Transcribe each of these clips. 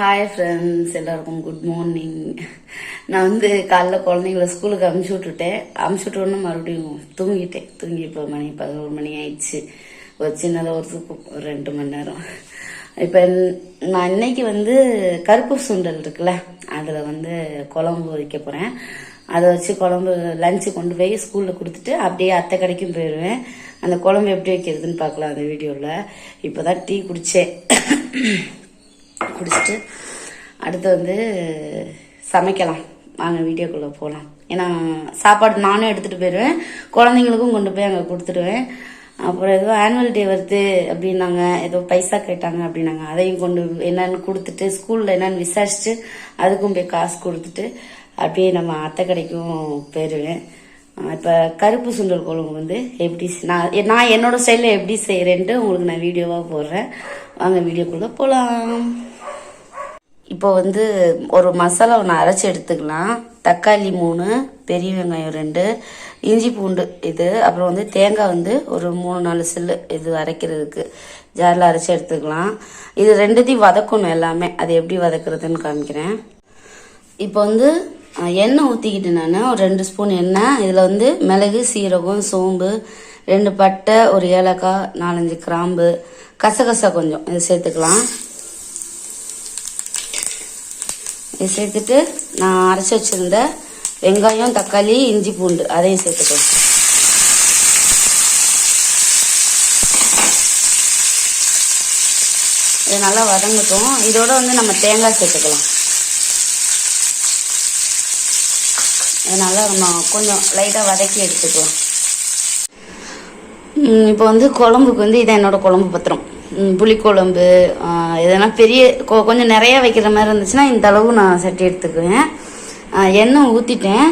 Hi friends எல்லாருக்கும் good morning நான் வந்து காலைல குழந்தைங்கள ஸ்கூலுக்கு அமுச்சு விட்டுட்டேன். அமுச்சு விட்டோன்னு மறுபடியும் தூங்கிட்டேன். தூங்கி இப்போ மணி பதினோரு மணி ஆயிடுச்சு. ஒரு சின்னதாக ஒரு தூக்கம். ஒரு ரெண்டு மணி நேரம். இப்போ நான் இன்னைக்கு வந்து கருப்பு சுண்டல் இருக்குல்ல அதில் வந்து குழம்பு வைக்க போகிறேன் அதை வச்சு குழம்பு லஞ்சு கொண்டு போய் ஸ்கூலில் கொடுத்துட்டு அப்படியே அத்தை கடைக்கும் போயிடுவேன் அந்த குழம்பு எப்படி வைக்கிறதுன்னு பார்க்கலாம் அந்த வீடியோவில் இப்போ தான் டீ குடித்தேன் குடிச்சிட்டு அடுத்து வந்து சமைக்கலாம். வாங்க வீடியோக்குள்ளே போகலாம் ஏன்னா சாப்பாடு நானும் எடுத்துகிட்டு போயிடுவேன் குழந்தைங்களுக்கும் கொண்டு போய் அங்கே கொடுத்துடுவேன். அப்புறம் ஏதோ ஆனுவல் டே வருது அப்படின்னாங்க. ஏதோ பைசா கேட்டாங்க அப்படின்னாங்க. அதையும் கொண்டு என்னன்னு கொடுத்துட்டு ஸ்கூலில் என்னன்னு விசாரிச்சுட்டு அதுக்கும் போய் காசு கொடுத்துட்டு அப்படியே நம்ம அத்தை கடைக்கும் போயிடுவேன் இப்போ கருப்பு சுண்டல் குழம்பு வந்து எப்படி நான் நான் என்னோட ஸ்டைலில் எப்படி செய்கிறேன்ட்டு உங்களுக்கு நான் வீடியோவாக போடுறேன். வாங்க வீடியோக்குள்ளே போகலாம் இப்போ வந்து ஒரு மசாலா ஒன்று அரைச்சி எடுத்துக்கலாம். தக்காளி மூணு பெரிய வெங்காயம் ரெண்டு இஞ்சி பூண்டு இது அப்புறம் வந்து தேங்காய் வந்து ஒரு மூணு நாலு சில்லு இது அரைக்கிறதுக்கு. ஜாரில் அரைச்சி எடுத்துக்கலாம். இது ரெண்டுத்தையும் வதக்கணும் எல்லாமே. அது எப்படி வதக்குறதுன்னு காமிக்கிறேன். இப்போ வந்து எண்ணெய் ஊற்றிக்கிட்டு நான். ஒரு ரெண்டு ஸ்பூன் எண்ணெய் இதில் வந்து மிளகு சீரகம் சோம்பு ரெண்டு பட்டை ஒரு ஏலக்காய் நாலஞ்சு கிராம்பு கசகசா கொஞ்சம் இதை சேர்த்துக்கலாம். இதை சேர்த்துட்டு நான் அரைச்சி வச்சுருந்த வெங்காயம் தக்காளி இஞ்சி பூண்டு அதையும் சேர்த்துக்கலாம். இது நல்லா வதங்கட்டும். இதோட வந்து நம்ம தேங்காய் சேர்த்துக்கலாம். அதனால் நம்ம கொஞ்சம் லைட்டாக வதக்கி எடுத்துக்கலாம். இப்போ வந்து குழம்புக்கு வந்து இதான் என்னோட குழம்பு பத்திரம். புளிக்குழம்பு எதனா பெரிய கொ- கொஞ்சம் நிறைய வைக்கிற மாதிரி இருந்துச்சுன்னா இந்த அளவு நான் சட்டி எடுத்துக்குவேன். எண்ணெய் ஊற்றிட்டேன்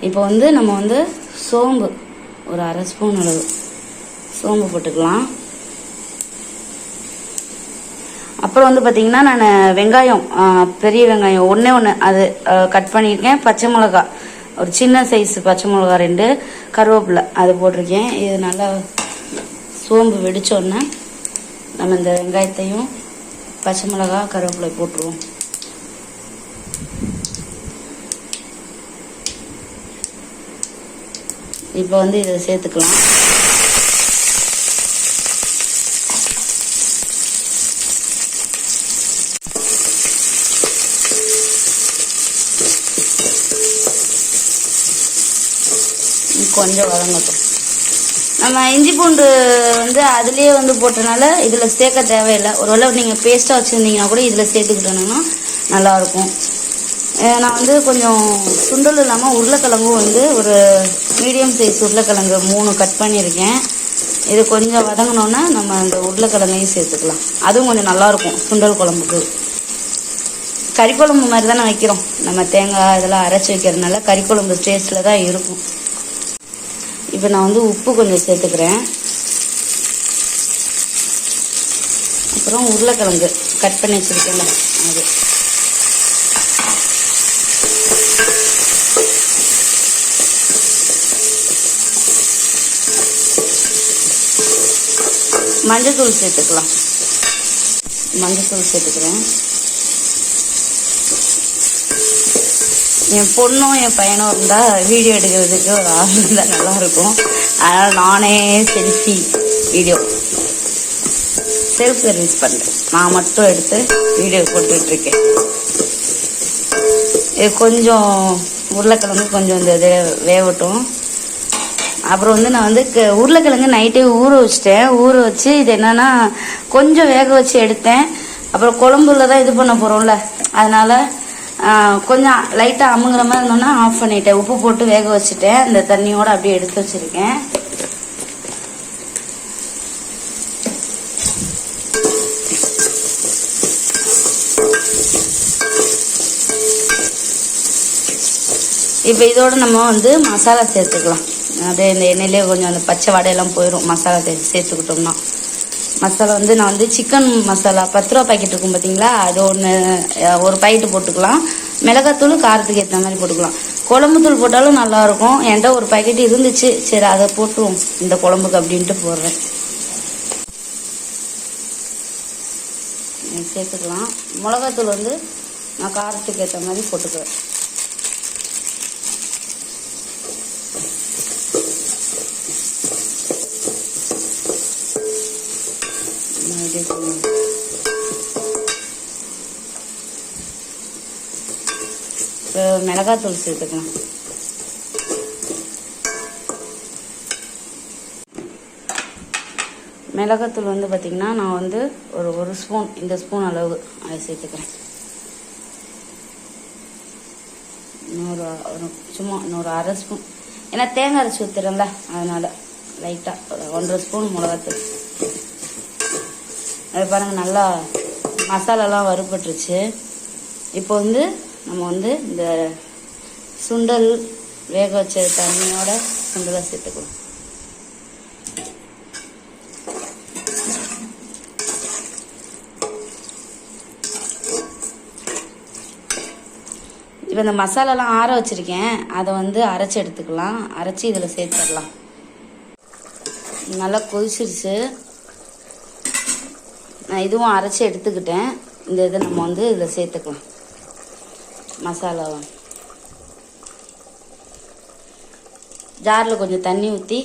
இப்போ வந்து நம்ம வந்து சோம்பு ஒரு அரை ஸ்பூன் அளவு. சோம்பு போட்டுக்கலாம். அப்புறம் வந்து பார்த்திங்கன்னா நான் வெங்காயம் பெரிய வெங்காயம் ஒன்றே ஒன்று அது கட் பண்ணியிருக்கேன். பச்சை மிளகா ஒரு சின்ன சைஸ் பச்சை மிளகா ரெண்டு கருவேப்பிலை அது போட்டிருக்கேன். இது நல்லா சோம்பு வெடித்தோன்னே நம்ம இந்த வெங்காயத்தையும் பச்சை மிளகா கருவேப்பிலை போட்டுருவோம். இப்போ வந்து இதை சேர்த்துக்கலாம். கொஞ்சம் வதங்கட்டும். நம்ம இஞ்சி பூண்டு வந்து அதுலேயே வந்து போட்டனால இதில் சேர்க்க தேவையில்லை. ஒருவேளை நீங்கள் பேஸ்ட்டாக வச்சுருந்தீங்கன்னா கூட இதில் சேர்த்துக்கிட்டோன்னா நல்லாயிருக்கும். நான் வந்து கொஞ்சம் சுண்டல் இல்லாமல் உருளைக்கிழங்கும் வந்து ஒரு மீடியம் சைஸ் உருளைக்கிழங்கு மூணு கட் பண்ணியிருக்கேன். இது கொஞ்சம் வதங்கினோன்னா நம்ம அந்த உருளைக்கிழங்கையும் சேர்த்துக்கலாம். அதுவும் கொஞ்சம் நல்லாயிருக்கும் சுண்டல் குழம்புக்கு. கறி குழம்பு மாதிரி தானே வைக்கிறோம். நம்ம தேங்காய் இதெல்லாம் அரைச்சி வைக்கிறதுனால கறிக்குழம்பு டேஸ்ட்டில் தான் இருக்கும். இப்போ நான் வந்து உப்பு கொஞ்சம் சேர்த்துக்கிறேன். அப்புறம் உருளைக்கிழங்கு கட் பண்ணி வச்சிருக்கேன்ல அது. மஞ்சத்தூள் சேர்த்துக்கலாம். மஞ்சத்தூள் சேர்த்துக்கிறேன். என் பொண்ணும் என் பையனும் இருந்தால் வீடியோ எடுக்கிறதுக்கு ஒரு ஆள் இருந்தால் நல்லாயிருக்கும். அதனால் நானே செல்ஃபி வீடியோ செல்ஃப் சர்வீஸ் பண்ணுறேன் நான் மட்டும் எடுத்து வீடியோ போட்டுட்ருக்கேன் இது கொஞ்சம் உருளைக்கிழங்கு கொஞ்சம் இந்த இது வேகட்டும் அப்புறம் வந்து நான் வந்து க- உருளைக்கிழங்கு நைட்டே ஊற வச்சிட்டேன். ஊற வச்சு இது என்னன்னா கொஞ்சம் வேக வச்சு எடுத்தேன். அப்புறம் குழம்புல தான் இது பண்ண போகிறோம்ல அதனால கொஞ்சம் லைட்டாக அமுங்குற மாதிரி இருந்தோன்னா ஆஃப் பண்ணிட்டேன். உப்பு போட்டு வேக வச்சுட்டேன். இந்த தண்ணியோட அப்படியே எடுத்து வச்சிருக்கேன். இப்போ இதோட நம்ம வந்து மசாலா சேர்த்துக்கலாம். அதே இந்த எண்ணெயிலே கொஞ்சம் அந்த பச்சை வடையெல்லாம் போயிடும் மசாலா சேர்த்து சேர்த்துக்கிட்டோம்னா. மசாலா வந்து நான் வந்து சிக்கன் மசாலா பத்து ரூபா பாக்கெட் இருக்கும் பார்த்தீங்களா அது ஒன்று ஒரு பாக்கெட்டு போட்டுக்கலாம். மிளகாத்தூள் காரத்துக்கு ஏற்ற மாதிரி போட்டுக்கலாம். குழம்புத்தூள் போட்டாலும் நல்லா இருக்கும் என்கிட்ட ஒரு பாக்கெட் இருந்துச்சு. சரி அதை போட்டுருவோம். இந்த குழம்புக்கு அப்படின்ட்டு போடுறேன். சேர்த்துக்கலாம். மிளகாத்தூள் வந்து நான் காரத்துக்கு ஏற்ற மாதிரி போட்டுக்குவேன். மிளகாத்தூள் சேர்த்துக்கலாம். மிளகாத்தூள் வந்து பார்த்திங்கன்னா நான் வந்து ஒரு ஒரு ஸ்பூன் இந்த ஸ்பூன் அளவு அதை சேர்த்துக்கிறேன். இன்னொரு ஒரு சும்மா இன்னொரு அரை ஸ்பூன் ஏன்னா தேங்காய் அரைச்சி ஊற்றுறேன்ல அதனால் லைட்டாக ஒன்றரை ஸ்பூன் மிளகாத்தூள். அது பாருங்கள் நல்லா மசாலாலாம் வறுபட்டுருச்சு. இப்போ வந்து நம்ம வந்து இந்த சுண்டல் வேக வச்ச தண்ணியோட சுண்டலை சேர்த்துக்கலாம் இப்போ இந்த மசாலாலாம் ஆற வச்சுருக்கேன். அதை வந்து அரைச்சி எடுத்துக்கலாம். அரைச்சி இதில் சேர்த்துடலாம். நல்லா கொதிச்சிருச்சு. நான் இதுவும் அரைச்சி எடுத்துக்கிட்டேன். இந்த இதை நம்ம வந்து இதில் சேர்த்துக்கலாம். மசாலாவை? ஜாரில் கொஞ்சம் தண்ணி ஊற்றி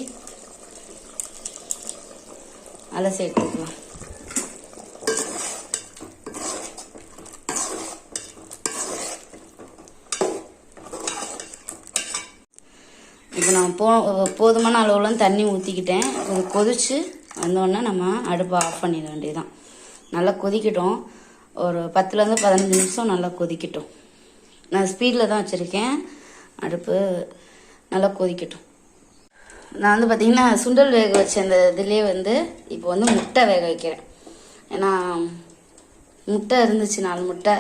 அலசி எடுத்துக்கலாம். இப்போ நான் போ போதுமான அளவுலாம் தண்ணி ஊற்றிக்கிட்டேன் இது கொதிச்சு வந்தோடனே நம்ம அடுப்பை ஆஃப் பண்ணிட வேண்டியதுதான். நல்லா கொதிக்கட்டும். ஒரு பத்துலேருந்து பதினஞ்சு நிமிஷம் நல்லா கொதிக்கட்டும். நான் ஸ்பீடில் தான் வச்சுருக்கேன். அடுப்பு நல்லா கொதிக்கட்டும். நான் வந்து பார்த்திங்கன்னா சுண்டல் வேக வச்ச அந்த இதுலேயே வந்து இப்போ வந்து முட்டை வேக வைக்கிறேன். ஏன்னா முட்டை இருந்துச்சு நாலு முட்டை.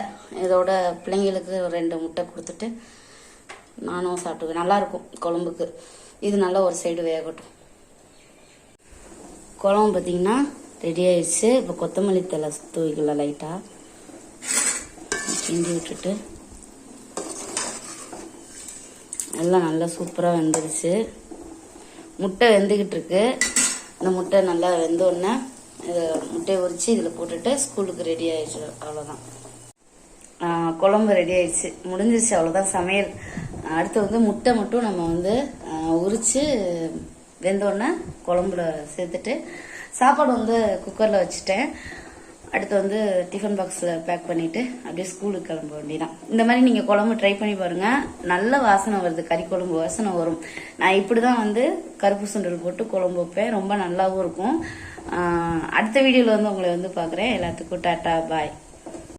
இதோட பிள்ளைங்களுக்கு ஒரு ரெண்டு முட்டை கொடுத்துட்டு நானும் சாப்பிட்டுக்குவேன். நல்லாயிருக்கும் குழம்புக்கு. இது நல்லா ஒரு சைடு வேகட்டும். குழம்பு பார்த்தீங்கன்னா ரெடி ஆயிடுச்சு. இப்போ கொத்தமல்லி தலை தூவிக்கலாம் லைட்டாக கிண்டி விட்டுட்டு எல்லாம் நல்லா சூப்பராக வெந்துருச்சு. முட்டை வெந்துக்கிட்டு இருக்கு இந்த முட்டை நல்லா வெந்தோடனே இதை முட்டையை உரித்து இதில் போட்டுட்டு ஸ்கூலுக்கு ரெடி ஆயிடுச்சு அவ்வளோதான் குழம்பு ரெடி ஆயிடுச்சு. முடிஞ்சிருச்சு அவ்வளோதான் சமையல். அடுத்து வந்து முட்டை மட்டும் நம்ம வந்து உரித்து வெந்தோடனே குழம்புல சேர்த்துட்டு சாப்பாடு வந்து குக்கரில் வச்சுட்டேன். அடுத்து வந்து டிஃபன் பாக்ஸில் பேக் பண்ணிவிட்டு அப்படியே ஸ்கூலுக்கு கிளம்ப வேண்டியதான் இந்த மாதிரி நீங்கள் குழம்பு ட்ரை பண்ணி பாருங்கள் நல்ல வாசனை வருது. கறி குழம்பு வாசனை வரும். நான் இப்படி தான் வந்து கருப்பு சுண்டல் போட்டு குழம்பு வைப்பேன். ரொம்ப நல்லாவும் இருக்கும். அடுத்த வீடியோவில் வந்து உங்களை வந்து பார்க்குறேன். எல்லாத்துக்கும் டாட்டா பாய்.